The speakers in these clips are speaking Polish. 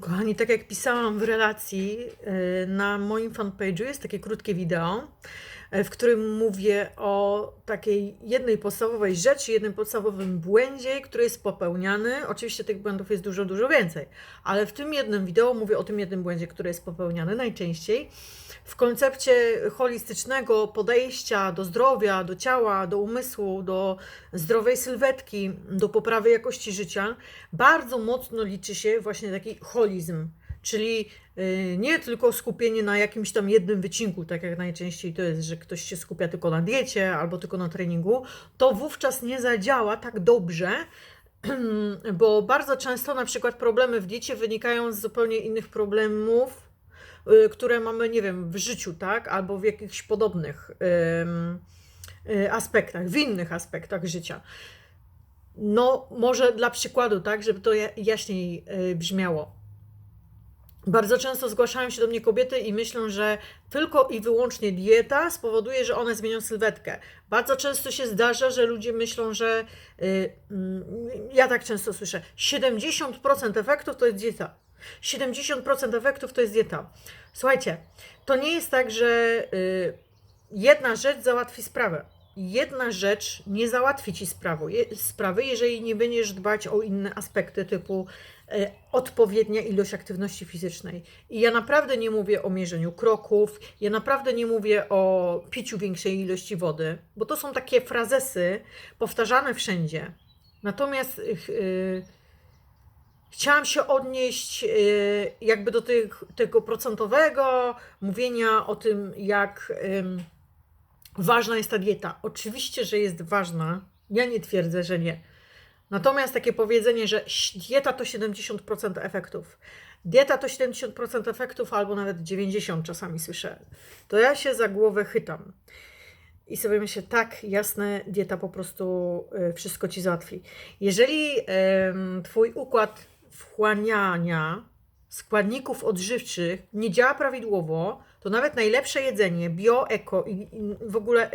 Kochani, tak jak pisałam w relacji, y, na moim fanpage'u jest takie krótkie wideo, w którym mówię o takiej jednej podstawowej rzeczy, jednym podstawowym błędzie, który jest popełniany. Oczywiście tych błędów jest dużo, dużo więcej, ale w tym jednym wideo mówię o tym jednym błędzie, który jest popełniany najczęściej. W koncepcie holistycznego podejścia do zdrowia, do ciała, do umysłu, do zdrowej sylwetki, do poprawy jakości życia, bardzo mocno liczy się właśnie taki holizm, czyli y, nie tylko skupienie na jakimś tam jednym wycinku, tak jak najczęściej to jest, że ktoś się skupia tylko na diecie albo tylko na treningu, to wówczas nie zadziała tak dobrze, bo bardzo często na przykład problemy w diecie wynikają z zupełnie innych problemów, y, które mamy, nie wiem, w życiu, tak, albo w jakichś podobnych y, aspektach, w innych aspektach życia. No, może dla przykładu, tak, żeby to ja- jaśniej brzmiało. Bardzo często zgłaszają się do mnie kobiety i myślą, że tylko i wyłącznie dieta spowoduje, że one zmienią sylwetkę. Bardzo często się zdarza, że ludzie myślą, że y, mm, ja tak często słyszę, 70% efektów to jest dieta. 70% efektów to jest dieta. Słuchajcie, to nie jest tak, że y, jedna rzecz załatwi sprawę. Jedna rzecz nie załatwi ci sprawy, sprawy, jeżeli nie będziesz dbać o inne aspekty typu odpowiednia ilość aktywności fizycznej. I ja naprawdę nie mówię o mierzeniu kroków, ja naprawdę nie mówię o piciu większej ilości wody, bo to są takie frazesy powtarzane wszędzie. Natomiast ch- y, chciałam się odnieść y, jakby do tych, tego procentowego mówienia o tym, jak ym, ważna jest ta dieta. Oczywiście, że jest ważna. Ja nie twierdzę, że nie. Natomiast takie powiedzenie, że dieta to 70% efektów. Dieta to 70% efektów, albo nawet 90% czasami słyszę. To ja się za głowę chytam. I sobie myślę, tak, jasne, dieta po prostu y, wszystko ci załatwi. Jeżeli twój układ wchłaniania składników odżywczych nie działa prawidłowo, to nawet najlepsze jedzenie, bio, eko i, w ogóle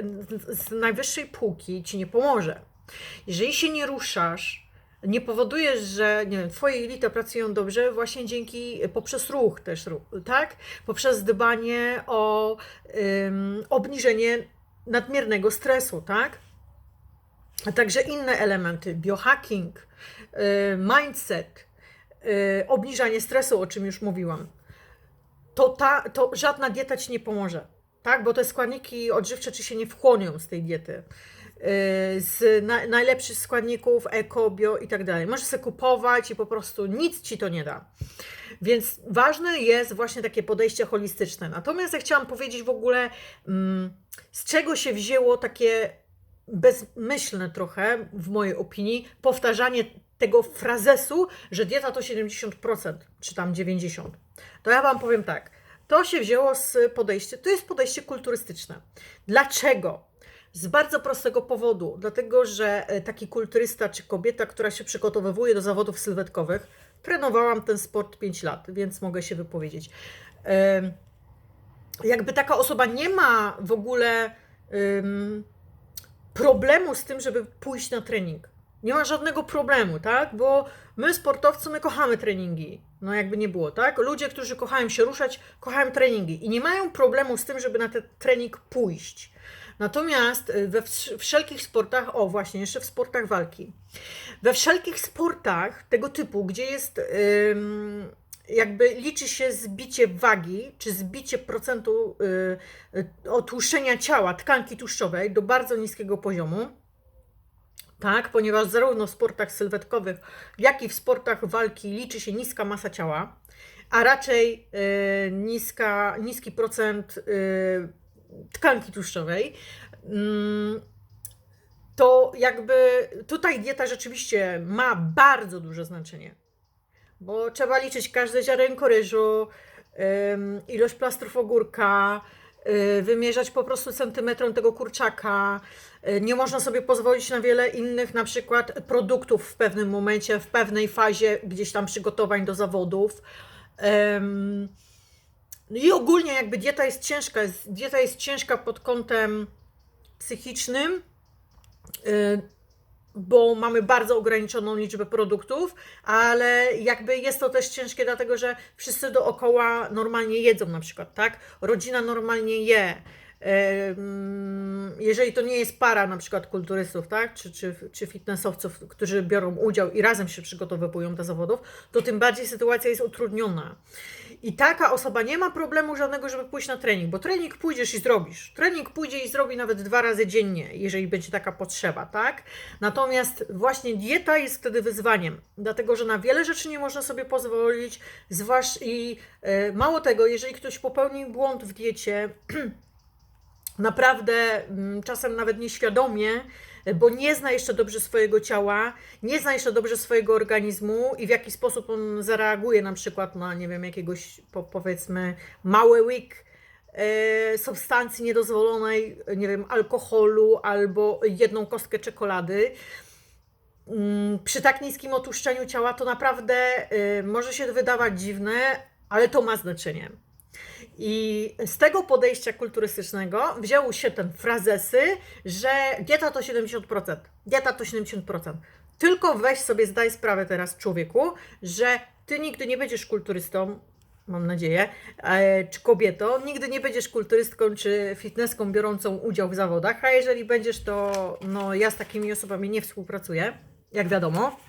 z najwyższej półki ci nie pomoże. Jeżeli się nie ruszasz, nie powodujesz, że nie wiem, twoje jelita pracują dobrze właśnie dzięki, poprzez ruch też, tak? Poprzez dbanie o obniżenie nadmiernego stresu, tak? A także inne elementy, biohacking, y, mindset, y, obniżanie stresu, o czym już mówiłam. To, ta, to żadna dieta ci nie pomoże, tak? Bo te składniki odżywcze ci się nie wchłonią z tej diety. Y, Z na, najlepszych składników, eko, bio i tak dalej. Możesz sobie kupować i po prostu nic ci to nie da. Więc ważne jest właśnie takie podejście holistyczne. Natomiast ja chciałam powiedzieć w ogóle, mm, z czego się wzięło takie bezmyślne trochę, w mojej opinii, powtarzanie tego frazesu, że dieta to 70%, czy tam 90%. To ja Wam powiem tak. To się wzięło z podejścia, to jest podejście kulturystyczne. Dlaczego? Z bardzo prostego powodu. Dlatego, że e, taki kulturysta czy kobieta, która się przygotowywuje do zawodów sylwetkowych, trenowałam ten sport 5 lat, więc mogę się wypowiedzieć. Jakby taka osoba nie ma w ogóle problemu z tym, żeby pójść na trening. Nie ma żadnego problemu, tak? Bo my sportowcy, my kochamy treningi. No jakby nie było, tak? Ludzie, którzy kochają się ruszać, kochają treningi i nie mają problemu z tym, żeby na ten trening pójść. Natomiast y, we wsz- wszelkich sportach, o właśnie, jeszcze w sportach walki, we wszelkich sportach tego typu, gdzie jest jakby liczy się zbicie wagi, czy zbicie procentu y, y, otłuszczenia ciała, tkanki tłuszczowej do bardzo niskiego poziomu, tak, ponieważ zarówno w sportach sylwetkowych, jak i w sportach walki liczy się niska masa ciała, a raczej niska, niski procent tkanki tłuszczowej. Mm, to jakby tutaj dieta rzeczywiście ma bardzo duże znaczenie, bo trzeba liczyć każde ziarenko ryżu, ilość plastrów ogórka, y, wymierzać po prostu centymetrem tego kurczaka. Y, Nie można sobie pozwolić na wiele innych, na przykład produktów w pewnym momencie, w pewnej fazie gdzieś tam przygotowań do zawodów. No I ogólnie jakby dieta jest ciężka, dieta jest ciężka pod kątem psychicznym, y, bo mamy bardzo ograniczoną liczbę produktów, ale jakby jest to też ciężkie, dlatego że wszyscy dookoła normalnie jedzą na przykład, tak? Rodzina normalnie je. Jeżeli to nie jest para na przykład kulturystów, tak? czy, czy, czy fitnessowców, którzy biorą udział i razem się przygotowują do zawodów, to tym bardziej sytuacja jest utrudniona. I taka osoba nie ma problemu żadnego, żeby pójść na trening, bo trening pójdziesz i zrobisz. Trening pójdzie i zrobi nawet dwa razy dziennie, jeżeli będzie taka potrzeba, tak? Natomiast właśnie dieta jest wtedy wyzwaniem, dlatego że na wiele rzeczy nie można sobie pozwolić, zwłaszcza i e, mało tego, jeżeli ktoś popełni błąd w diecie, naprawdę mm, czasem nawet nieświadomie, bo nie zna jeszcze dobrze swojego ciała, nie zna jeszcze dobrze swojego organizmu i w jaki sposób on zareaguje na przykład na, nie wiem, jakiegoś po, powiedzmy mały łyk e, substancji niedozwolonej, nie wiem, alkoholu albo jedną kostkę czekolady. Mm, Przy tak niskim otłuszczeniu ciała to naprawdę e, może się wydawać dziwne, ale to ma znaczenie. I z tego podejścia kulturystycznego wzięły się ten frazesy, że dieta to 70%. Dieta to 70%. Tylko weź sobie, zdaj sprawę teraz, człowieku, że ty nigdy nie będziesz kulturystą, mam nadzieję, e, czy kobietą, nigdy nie będziesz kulturystką czy fitnesską biorącą udział w zawodach, a jeżeli będziesz, to no, ja z takimi osobami nie współpracuję, jak wiadomo.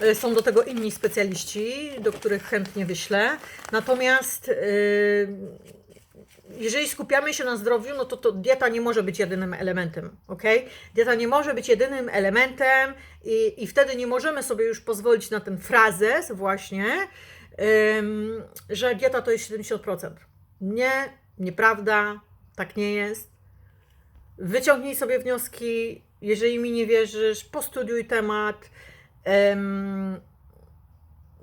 E, Są do tego inni specjaliści, do których chętnie wyślę. Natomiast yy, jeżeli skupiamy się na zdrowiu, no to, to dieta nie może być jedynym elementem, ok? Dieta nie może być jedynym elementem i, i wtedy nie możemy sobie już pozwolić na ten frazes właśnie, ym, że dieta to jest 70%. Nie, nieprawda, tak nie jest. Wyciągnij sobie wnioski, jeżeli mi nie wierzysz, postudiuj temat.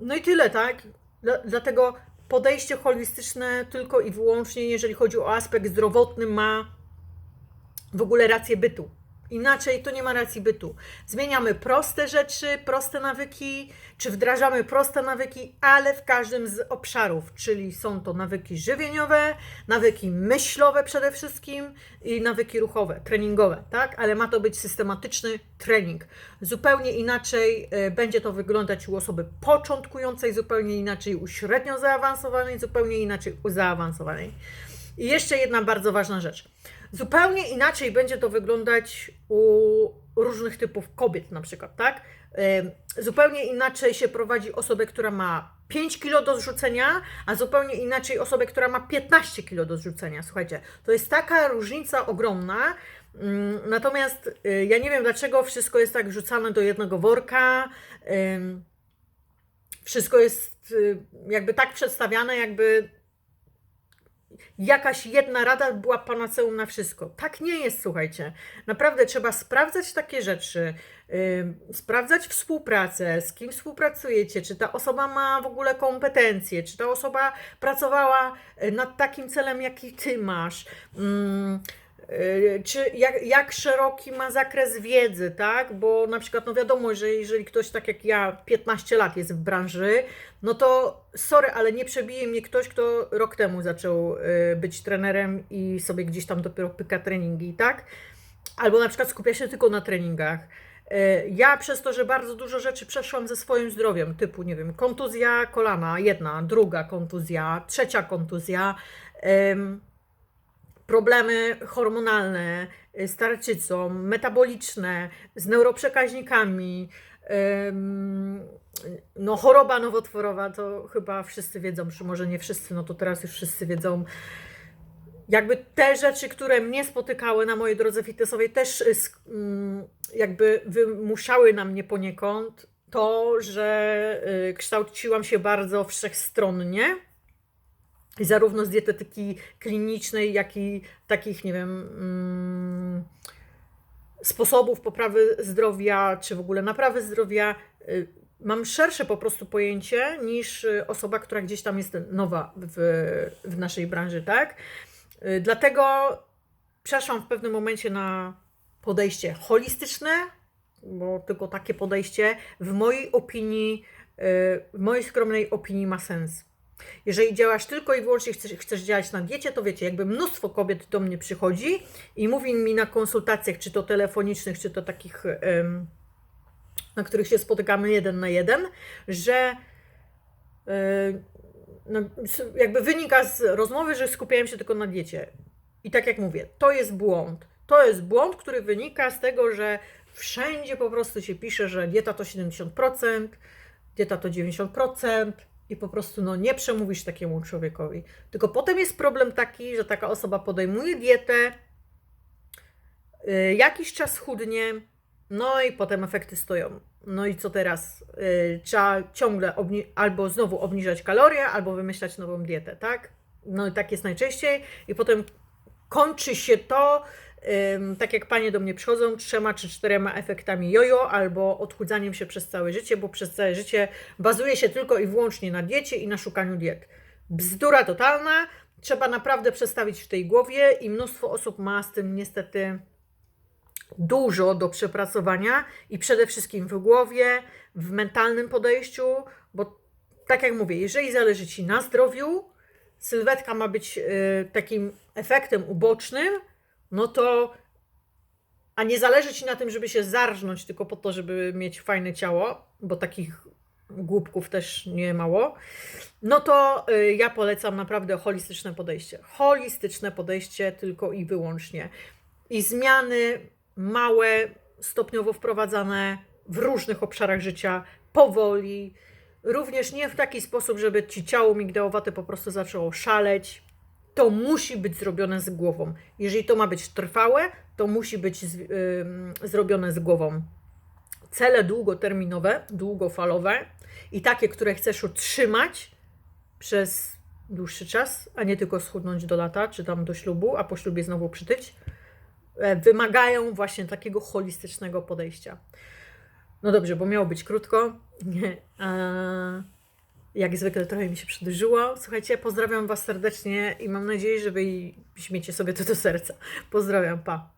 No i tyle, tak? Dla- Dlatego podejście holistyczne tylko i wyłącznie, jeżeli chodzi o aspekt zdrowotny, ma w ogóle rację bytu. Inaczej to nie ma racji bytu. Zmieniamy proste rzeczy, proste nawyki, czy wdrażamy proste nawyki, ale w każdym z obszarów, czyli są to nawyki żywieniowe, nawyki myślowe przede wszystkim i nawyki ruchowe, treningowe, tak? Ale ma to być systematyczny trening. Zupełnie inaczej e, będzie to wyglądać u osoby początkującej, zupełnie inaczej u średnio zaawansowanej, zupełnie inaczej u zaawansowanej. I jeszcze jedna bardzo ważna rzecz. Zupełnie inaczej będzie to wyglądać u różnych typów kobiet, na przykład, tak? Zupełnie inaczej się prowadzi osobę, która ma 5 kg do zrzucenia, a zupełnie inaczej osobę, która ma 15 kg do zrzucenia. Słuchajcie, to jest taka różnica ogromna. Ym, Natomiast y, ja nie wiem, dlaczego wszystko jest tak wrzucane do jednego worka. Wszystko jest y, jakby tak przedstawiane, jakby jakaś jedna rada była panaceum na wszystko. Tak nie jest, słuchajcie. Naprawdę trzeba sprawdzać takie rzeczy, yy, sprawdzać współpracę, z kim współpracujecie, czy ta osoba ma w ogóle kompetencje, czy ta osoba pracowała y, nad takim celem, jaki ty masz. Mm, y, czy jak, jak szeroki ma zakres wiedzy, tak? Bo na przykład, no wiadomo, że jeżeli ktoś tak jak ja 15 lat jest w branży, no to sorry, ale nie przebije mnie ktoś, kto rok temu zaczął y, być trenerem i sobie gdzieś tam dopiero pyka treningi, tak? Albo na przykład skupia się tylko na treningach. Y, Ja przez to, że bardzo dużo rzeczy przeszłam ze swoim zdrowiem, typu, nie wiem, kontuzja kolana, jedna, druga kontuzja, trzecia kontuzja, problemy hormonalne y, z tarczycą, metaboliczne, z neuroprzekaźnikami, no choroba nowotworowa, to chyba wszyscy wiedzą, czy może nie wszyscy, no to teraz już wszyscy wiedzą. Jakby te rzeczy, które mnie spotykały na mojej drodze fitnessowej, też y, mm, jakby wymuszały na mnie poniekąd to, że y, kształciłam się bardzo wszechstronnie. Zarówno z dietetyki klinicznej, jak i takich, nie wiem, mm, sposobów poprawy zdrowia, czy w ogóle naprawy zdrowia. y, Mam szersze po prostu pojęcie niż y, osoba, która gdzieś tam jest nowa w, w naszej branży, tak? Y, Dlatego przeszłam w pewnym momencie na podejście holistyczne, bo tylko takie podejście w mojej opinii, w mojej skromnej opinii ma sens. Jeżeli działasz tylko i wyłącznie chcesz, chcesz działać na diecie, to wiecie, jakby mnóstwo kobiet do mnie przychodzi i mówi mi na konsultacjach, czy to telefonicznych, czy to takich, na których się spotykamy jeden na jeden, że e, no, jakby wynika z rozmowy, że skupiałem się tylko na diecie. I tak jak mówię, to jest błąd. To jest błąd, który wynika z tego, że wszędzie po prostu się pisze, że dieta to 70%, dieta to 90% i po prostu no, nie przemówisz takiemu człowiekowi. Tylko potem jest problem taki, że taka osoba podejmuje dietę, y, jakiś czas chudnie, no i potem efekty stoją. No i co teraz? Y, Trzeba ciągle albo znowu obniżać kalorie, albo wymyślać nową dietę, tak? No i tak jest najczęściej. I potem kończy się to, tak jak panie do mnie przychodzą, trzema czy czterema efektami jojo, albo odchudzaniem się przez całe życie, bo przez całe życie bazuje się tylko i wyłącznie na diecie i na szukaniu diet. Bzdura totalna. Trzeba naprawdę przestawić w tej głowie i mnóstwo osób ma z tym niestety dużo do przepracowania i przede wszystkim w głowie, w mentalnym podejściu, bo tak jak mówię, jeżeli zależy Ci na zdrowiu, sylwetka ma być y, takim efektem ubocznym, no to a nie zależy Ci na tym, żeby się zarżnąć tylko po to, żeby mieć fajne ciało, bo takich głupków też nie mało, no to y, ja polecam naprawdę holistyczne podejście. Holistyczne podejście tylko i wyłącznie. I zmiany małe, stopniowo wprowadzane w różnych obszarach życia, powoli. Również nie w taki sposób, żeby ci ciało migdałowate po prostu zaczęło szaleć. To musi być zrobione z głową. Jeżeli to ma być trwałe, to musi być z, ym, zrobione z głową. Cele długoterminowe, długofalowe i takie, które chcesz utrzymać przez dłuższy czas, a nie tylko schudnąć do lata, czy tam do ślubu, a po ślubie znowu przytyć, e, wymagają właśnie takiego holistycznego podejścia. No dobrze, bo miało być krótko. A jak zwykle trochę mi się przedłużyło. Słuchajcie, pozdrawiam Was serdecznie i mam nadzieję, że Wy weźmiecie sobie to do serca. Pozdrawiam, pa.